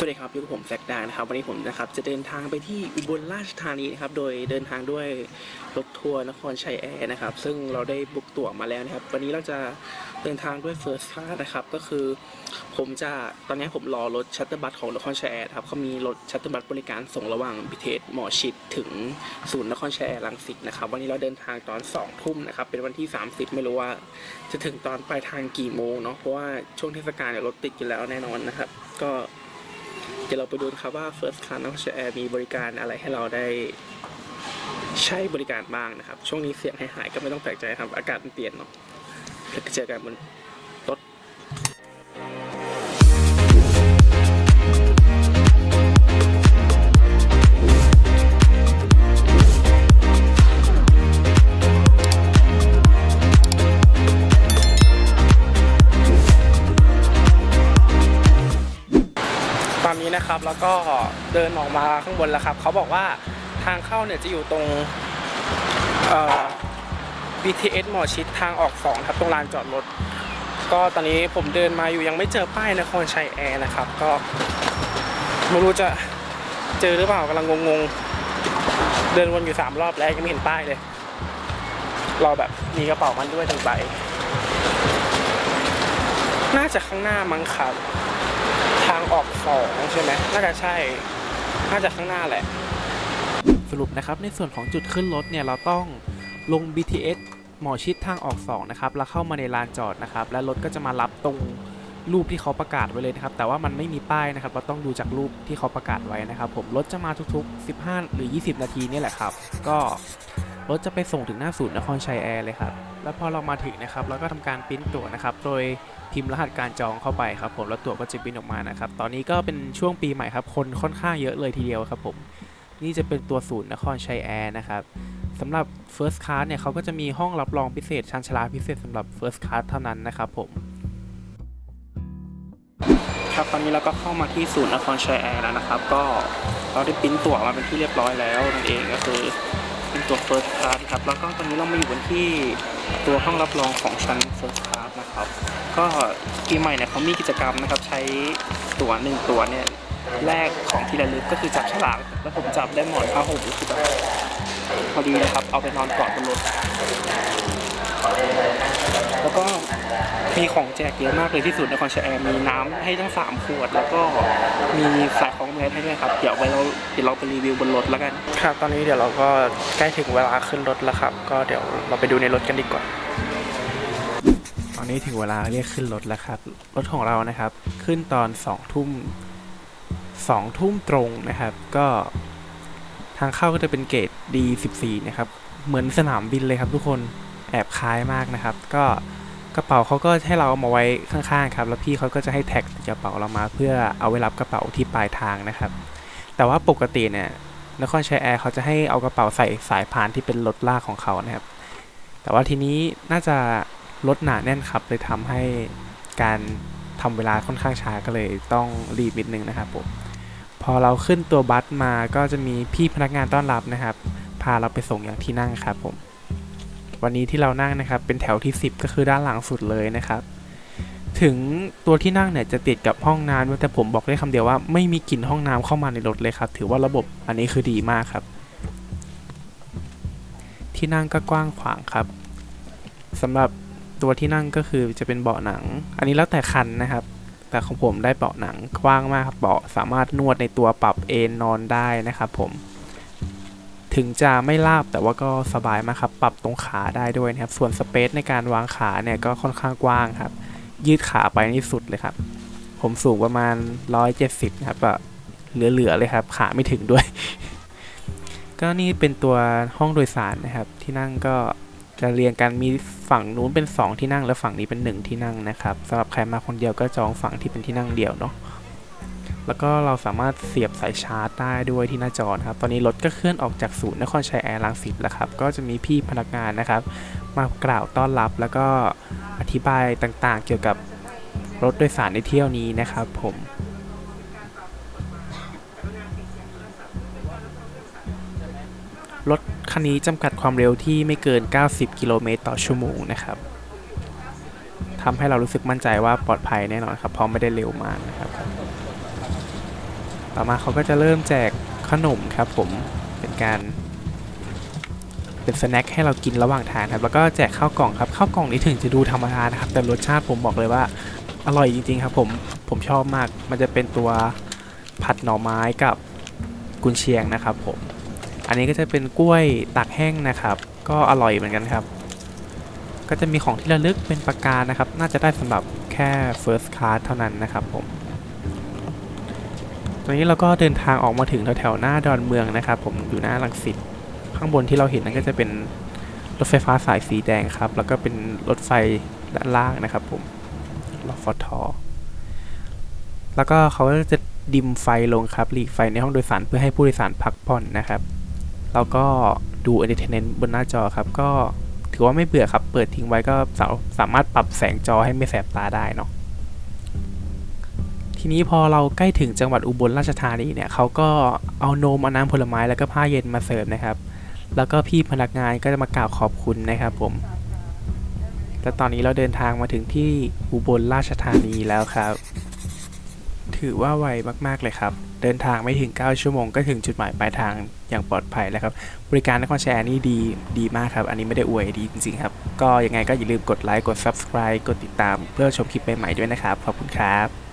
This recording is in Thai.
สวัสดีครับอยู่กับผมแซกดานะครับ วันนี้ผมนะครับจะเดินทางไปที่อุบลราชธานีนะครับ โดยเดินทางด้วยรถทัวร์นครชัยแอร์นะครับ ซึ่งเราได้บุกตั๋วมาแล้วนะครับ วันนี้เราจะเดินทางด้วย First Class นะครับ ก็คือ ผมจะตอนนี้ผมรอรถชัตเตอร์บัสของนครชัยแอร์ครับเขามีรถชัตเตอร์บัสบริการส่งระหว่างบิเทสหมอชิดถึงศูนย์นครชัยแอร์ลังสิตนะครับ วันนี้เราเดินทางตอน2ทุ่มนะครับ เป็นวันที่ 30 ไม่รู้ว่า จะถึงตอนปลายทางกี่โมงเนาะ เพราะว่าช่วงเทศกาลเนี่ยรถติดอยู่แล้วแน่นอนนะครับ ก็ เดี๋ยวเราไปดูนะครับว่า First Class นครชัยแอร์มีบริการอะไรให้เราได้ใช้บริการบ้างนะครับ ช่วงนี้เสียงหายๆก็ไม่ต้องแปลกใจครับ อากาศมันเปลี่ยนเนาะเดี๋ยวเจอกันบน แล้วก็เดินออกมาข้างบนแล้วครับเขาบอกว่าทางเข้าเนี่ยจะอยู่ตรงเอ่อ BTS หมอชิดทางออกสองครับตรงลานจอดรถ ก็ตอนนี้ผมเดินมาอยู่ยังไม่เจอป้ายนครชัยแอร์นะครับ ก็ไม่รู้จะเจอหรือเปล่ากำลังงงๆ เดินวนอยู่สามรอบแล้วยังไม่เห็นป้ายเลย เราแบบมีกระเป๋ามันด้วยหนึ่งใบน่าจะข้างหน้ามั้งครับ ออกสองใช่ไหมน่าจะใช่ น่าจะข้างหน้าแหละ สรุปนะครับในส่วนของจุดขึ้นรถเนี่ยเราต้องลง BTS หมอชิดทางออก2นะครับแล้วเข้ามาในลานจอดนะครับ และรถก็จะมารับตรงรูปที่เขาประกาศไว้เลยนะครับ แต่ว่ามันไม่มีป้ายนะครับ เราต้องดูจากรูปที่เขาประกาศไว้นะครับ ผมรถจะมาทุกๆ 15 หรือ 20 นาทีนี่แหละครับ ก็ รถจะไปส่งถึงหน้าศูนย์นครชัยแอร์เลยครับ แล้วพอเรามาถึงนะครับ เราก็ทำการปริ้นตั๋วนะครับ โดยพิมพ์รหัสการจองเข้าไปครับผม แล้วตั๋วก็จะปริ้นออกมานะครับ ตอนนี้ก็เป็นช่วงปีใหม่ครับ คนค่อนข้างเยอะเลยทีเดียวครับผม นี่จะเป็นตัวศูนย์นครชัยแอร์นะครับสำหรับ First Class เนี่ยเขาก็จะมีห้องรับรองพิเศษชันชลาพิเศษสำหรับ First Class เท่านั้นนะครับผมครับตอนนี้เราก็เข้ามาที่ศูนย์นครชัยแอร์แล้วนะครับ ก็เราได้ปิ้นตั๋วมาเป็นที่เรียบร้อยแล้วนั่นเองก็คือ เป็นตัว First Class ครับ แล้วก็ตอนนี้เรามาอยู่บนที่ตัวห้องรับรองของชั้น First Class นะครับ ก็ปีใหม่เนี่ยเขามีกิจกรรมนะครับ ใช้ตั๋วหนึ่งตั๋วเนี่ยแรกของที่ระลึกก็คือจับฉลากแล้วผมจับได้หมอนผ้าห่มคือแบบพอดีนะครับ เอาไปนอนกอดบนรถ แล้วก็มีของแจกเยอะมากเลยที่สุดนครชัยแอร์มีน้ำให้ทั้ง3ขวด แล้วก็มีสายของแมสให้ด้วยครับ เดี๋ยวไปเราเดี๋ยวเราไปรีวิวบนรถแล้วกัน ครับ ตอนนี้เดี๋ยวเราก็ใกล้ถึงเวลาขึ้นรถแล้วครับ ก็เดี๋ยวเราไปดูในรถกันดีกว่า ตอนนี้ถึงเวลาเรียกขึ้นรถแล้วครับ รถของเรานะครับ ขึ้นตอน2ทุ่ม2ทุ่มตรงนะครับ ก็ทางเข้าก็จะเป็นเกต D14 นะครับ เหมือนสนามบินเลยครับทุกคน แอบคล้ายมากนะครับ ก็กระเป๋าเขาก็ให้เราเอามาไว้ข้างๆครับ แล้วพี่เขาก็จะให้แท็กกระเป๋าเรามา เพื่อเอาไว้รับกระเป๋าที่ปลายทางนะครับ แต่ว่าปกติเนี่ยนครชัยแอร์เขาจะให้เอากระเป๋าใส่สายพานที่เป็นรถลากของเขานะครับ แต่ว่าทีนี้น่าจะรถหนาแน่นครับเลยทำให้การทำเวลาค่อนข้างช้าก็เลยต้องรีบนิดนึงนะครับผมพอเราขึ้นตัวบัสมาก็จะมีพี่พนักงานต้อนรับนะครับ พาเราไปส่งอย่างที่นั่งครับผม วันนี้ที่เรานั่งนะครับ เป็นแถวที่ 10 ก็คือด้านหลังสุดเลยนะครับ ถึงตัวที่นั่งเนี่ยจะติดกับห้องน้ำแต่ผมบอกได้คำเดียวว่าไม่มีกลิ่นห้องน้ำเข้ามาในรถเลยครับ ถือว่าระบบอันนี้คือดีมากครับ ที่นั่งก็กว้างขวางครับสำหรับตัวที่นั่งก็คือจะเป็นเบาะหนัง อันนี้แล้วแต่คันนะครับ แต่ของผมได้เบาะหนังกว้างมากครับเบาะสามารถนวดในตัวปรับเอนนอนได้นะครับผม ถึงจะไม่ราบแต่ว่าก็สบายมากครับ ปรับตรงขาได้ด้วยนะครับ ส่วนสเปซในการวางขาเนี่ยก็ค่อนข้างกว้างครับ ยืดขาไปนี่สุดเลยครับ ผมสูงประมาณ 170นะครับแบบเหลือๆเลยครับ ขาไม่ถึงด้วย ก็นี่เป็นตัวห้องโดยสารนะครับ ที่นั่งก็จะเรียงกันมีฝั่งนู้นเป็น 2 ที่นั่ง และฝั่งนี้เป็น 1 ที่นั่งนะครับสำหรับใครมาคนเดียวก็จองฝั่งที่เป็นที่นั่งเดียวเนาะ แล้วก็เราสามารถเสียบสายชาร์จได้ด้วยที่หน้าจอนะครับ ตอนนี้รถก็เคลื่อนออกจากศูนย์นครชัยแอร์ลังสิตแล้วครับ ก็จะมีพี่พนักงานนะครับ มากล่าวต้อนรับแล้วก็อธิบายต่างๆ เกี่ยวกับรถโดยสารในเที่ยวนี้นะครับ ผมรถคันนี้จำกัดความเร็วที่ไม่เกิน 90 กิโลเมตรต่อชั่วโมงนะครับทำให้เรารู้สึกมั่นใจว่าปลอดภัยแน่นอนครับเพราะไม่ได้เร็วมากนะครับ ต่อมาเขาก็จะเริ่มแจกขนมครับผมเป็นการเป็นสแน็คให้เรากินระหว่างทางครับแล้วก็แจกข้าวกล่องครับข้าวกล่องนี้ถึงจะดูธรรมดานะครับ แต่รสชาติผมบอกเลยว่าอร่อยจริงๆครับผมผมชอบมาก มันจะเป็นตัวผัดหน่อไม้กับกุนเชียงนะครับผมอันนี้ก็จะเป็นกล้วยตากแห้งนะครับ ก็อร่อยเหมือนกันครับ ก็จะมีของที่ระลึกเป็นปากกานะครับ น่าจะได้สำหรับแค่ first class เท่านั้นนะครับผม อนนี้เราก็เดินทางออกมาถึงแถวๆหน้าดอนเมืองนะครับผมอยู่หน้าลังสิตข้างบนที่เราเห็นนั่นก็จะเป็นรถไฟฟ้าสายสีแดงครับ แล้วก็เป็นรถไฟด้านล่างนะครับผมรฟทอแล้วก็เขาก็จะดิมไฟลงครับหลีกไฟในห้องโดยสารเพื่อให้ผู้โดยสารพักผ่อนนะครับ แล้วก็ดูเอนเตอร์เทนเมนต์บนหน้าจอครับ ก็ถือว่าไม่เบื่อครับ เปิดทิ้งไว้ก็สาสามารถปรับแสงจอให้ไม่แสบตาได้เนาะ ทีนี้พอเราใกล้ถึงจังหวัดอุบลราชธานีเนี่ยเขาก็เอานมเอาน้ำผลไม้แล้วก็ผ้าเย็นมาเสิร์ฟนะครับ แล้วก็พี่พนักงานก็จะมากล่าวขอบคุณนะครับผมและตอนนี้เราเดินทางมาถึงที่อุบลราชธานีแล้วครับ ถือว่าไวมากๆเลยครับ เดินทางไม่ถึง 9 ชั่วโมงก็ถึงจุดหมายปลายทางอย่างปลอดภัยแล้วครับ บริการนครแชร์นี่ดีดีมากครับ อันนี้ไม่ได้อวยดีจริงๆครับ ก็ยังไงก็อย่าลืมกดไลค์กด subscribe กดติดตาม เพื่อชมคลิปใหม่ๆด้วยนะครับ ขอบคุณครับ